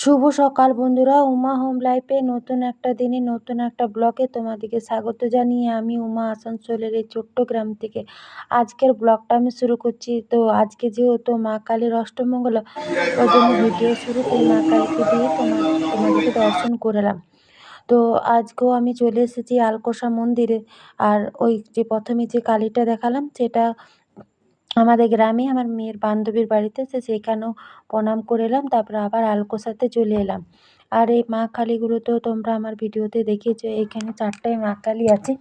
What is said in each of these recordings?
শুভ সকাল বন্ধুরা, উমা হোম লাইফে নতুন একটা দিনে, নতুন একটা ব্লগে তোমাদেরকে স্বাগত জানিয়ে আমি উমা আসানসোলের এই ছোট্ট গ্রাম থেকে। আজকের ব্লগটা আমি শুরু করছি। তো আজকে যেহেতু মা কালীর অষ্টমঙ্গল ওই জন্য ভিডিও শুরুতেই মা কালীকে দিয়ে তোমার, তোমাদেরকে দর্শন করলাম। তো আজকেও আমি চলে এসেছি আলকোষা মন্দিরে। আর ওই যে প্রথমে যে কালীটা দেখালাম, সেটা আমাদের গ্রামে আমার মেয়ের বান্ধবীর বাড়িতে সে সেইখানেও প্রণাম করে এলাম, তারপর আবার আলকোষাতে চলে এলাম। আর এই মা কালীগুলো তো তোমরা আমার ভিডিওতে দেখেছ এখানে চারটায় মা কালী আছে।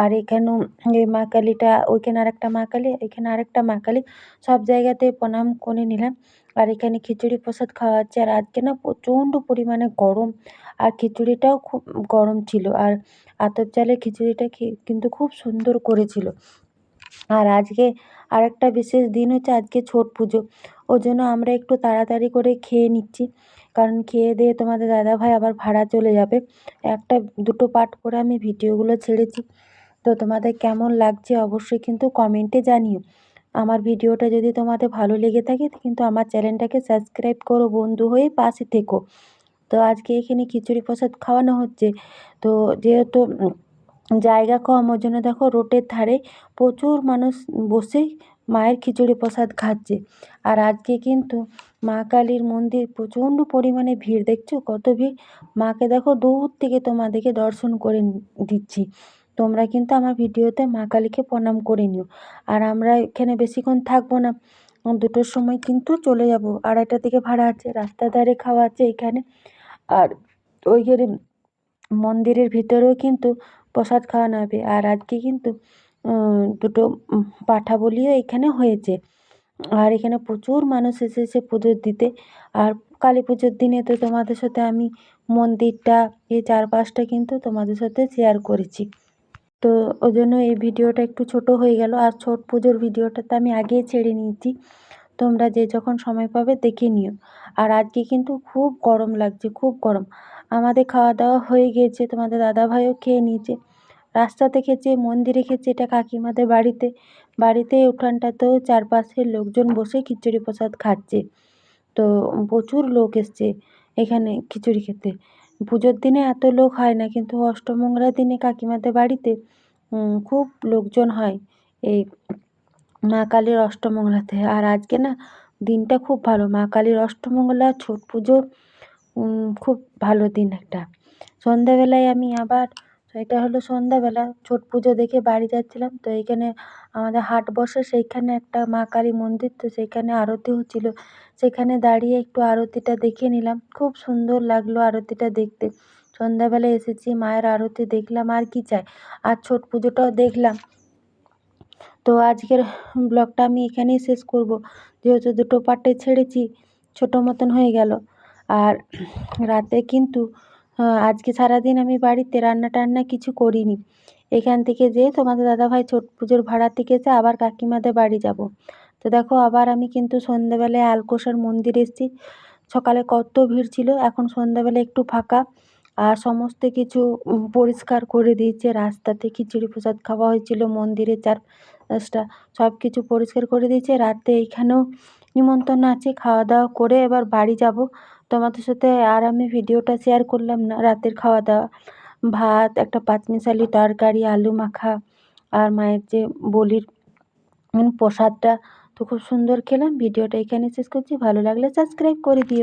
আর এখানেও এই মা কালীটা, ওইখানে আরেকটা মা কালী, এখানে আরেকটা মা কালী, সব জায়গাতে প্রণাম করে নিলাম। আর এখানে খিচুড়ি প্রসাদ খাওয়া হচ্ছে আর আজকে না প্রচণ্ড পরিমাণে গরম, আর খিচুড়িটাও খুব গরম ছিল। আর আতপ চালের খিচুড়িটা কিন্তু খুব সুন্দর করেছিল। আর আজকে আর একটা বিশেষ দিন হচ্ছে আজকে ছট পুজো। ওই জন্য আমরা একটু তাড়াতাড়ি করে খেয়ে নিচ্ছি। কারণ খেয়ে দিয়ে তোমাদের দাদাভাই আবার ভাড়া চলে যাবে। একটা দুটো পার্ট করে আমি ভিডিওগুলো ছেড়েছি। তো তোমাদের কেমন লাগছে অবশ্যই কিন্তু কমেন্টে জানিও। আমার ভিডিওটা যদি তোমাদের ভালো লেগে থাকে কিন্তু আমার চ্যানেলটাকে সাবস্ক্রাইব করো বন্ধু হয়ে পাশে থেকো। তো আজকে এখানে খিচুড়ি প্রসাদ খাওয়ানো হচ্ছে। তো যেহেতু জায়গা কম। ওই জন্য দেখো রোডের ধারে প্রচুর মানুষ বসে মায়ের খিচুড়ি প্রসাদ খাচ্ছে। আর আজকে কিন্তু মা কালীর মন্দির প্রচণ্ড পরিমাণে ভিড়। দেখছ? কত ভিড়? মাকে দেখো দূর থেকে তোমাদেরকে দর্শন করে দিচ্ছি। তোমরা কিন্তু আমার ভিডিওতে মা কালীকে প্রণাম করে নিও। আর আমরা এখানে বেশিক্ষণ থাকব না। দুটোর সময় কিন্তু চলে যাব। আড়াইটা থেকে ভাড়া আছে রাস্তার ধারে খাওয়া আছে এখানে। আর ওইখানে মন্দিরের ভিতরেও কিন্তু প্রসাদ খাওয়ানো হবে। আর আজকে কিন্তু দুটো পাঠা বলিও এখানে হয়েছে। আর এখানে প্রচুর মানুষ এসেছে পুজো দিতে। আর কালী পুজোর দিনে তো তোমাদের সাথে আমি মন্দিরটা, এই চারপাশটা কিন্তু তোমাদের সাথে শেয়ার করেছি। তো ওই জন্য এই ভিডিওটা একটু ছোট হয়ে গেল। আর ছট পুজোর ভিডিওটা তো আমি আগেই ছেড়ে নিয়েছি। তোমরা যে যখন সময় পাবে দেখে নিও। আর আজকে কিন্তু খুব গরম লাগছে, খুব গরম। আমাদের খাওয়া দাওয়া হয়ে গিয়েছে তোমাদের দাদাভাইও খেয়ে নিয়েছে। রাস্তাতে খেয়েছে, মন্দিরে খেয়েছে, এটা কাকিমাদের বাড়িতে। বাড়িতে উঠানটাতেও চারপাশের লোকজন বসে খিচুড়ি প্রসাদ খাচ্ছে। তো প্রচুর লোক এসছে এখানে খিচুড়ি খেতে। পুজোর দিনে এত লোক হয় না, কিন্তু অষ্টমঙ্গলার দিনে কাকিমাদের বাড়িতে খুব লোকজন হয়। এই মা কালীর অষ্টমঙ্গলাতে। আর আজকে না, দিনটা খুব ভালো। মা কালীর অষ্টমঙ্গলা, ছট পুজো খুব ভালো দিন একটা। সন্ধ্যাবেলায় আমি আবার এটা হলো সন্ধ্যাবেলা, ছট পুজো দেখে বাড়ি যাচ্ছিলাম। তো এইখানে আমাদের হাট বসে, সেইখানে একটা মা কালী মন্দির, তো সেইখানে আরতি হচ্ছিল। সেখানে দাঁড়িয়ে একটু আরতিটা দেখে নিলাম। খুব সুন্দর লাগল আরতিটা দেখতে। সন্ধ্যাবেলায় এসেছি, মায়ের আরতি দেখলাম, আর কি চাই? আর ছট পুজোটাও দেখলাম। তো আজকের ব্লগটা আমি এখানেই শেষ করব। যেহেতু দুটো পার্টে ছেড়েছি, ছোটো মতন হয়ে গেল। আর রাতে কিন্তু আজকে সারাদিন আমি বাড়িতে রান্না টান্না কিছু করিনি। এখান থেকে যেয়ে তোমাদের দাদাভাই ছোট পুজোর ভাড়া থেকে এসে আবার কাকিমাদের বাড়ি যাব। তো দেখো, আবার আমি কিন্তু সন্ধ্যাবেলায় আলকোষার মন্দির এসেছি। সকালে কত ভিড় ছিল, এখন সন্ধ্যাবেলা একটু ফাঁকা। আর সমস্ত কিছু পরিষ্কার করে দিয়েছে। রাস্তাতে খিচুড়ি প্রসাদ খাওয়া হয়েছিল, মন্দিরের চারপাশটা সব কিছু পরিষ্কার করে দিয়েছে। রাতে এইখানেও নিমন্ত্রণ আছে খাওয়া দাওয়া করে এবার বাড়ি যাব। তোমাদের সাথে আর আমি ভিডিওটা শেয়ার করলাম না, রাতের খাওয়া দাওয়া ভাত, একটা পাঁচমিশালি তরকারি, আলু মাখা আর মায়ের যে বলির প্রসাদটা তো খুব সুন্দর খেলাম। ভিডিওটা এখানে শেষ করছি। ভালো লাগলে সাবস্ক্রাইব করে দিও।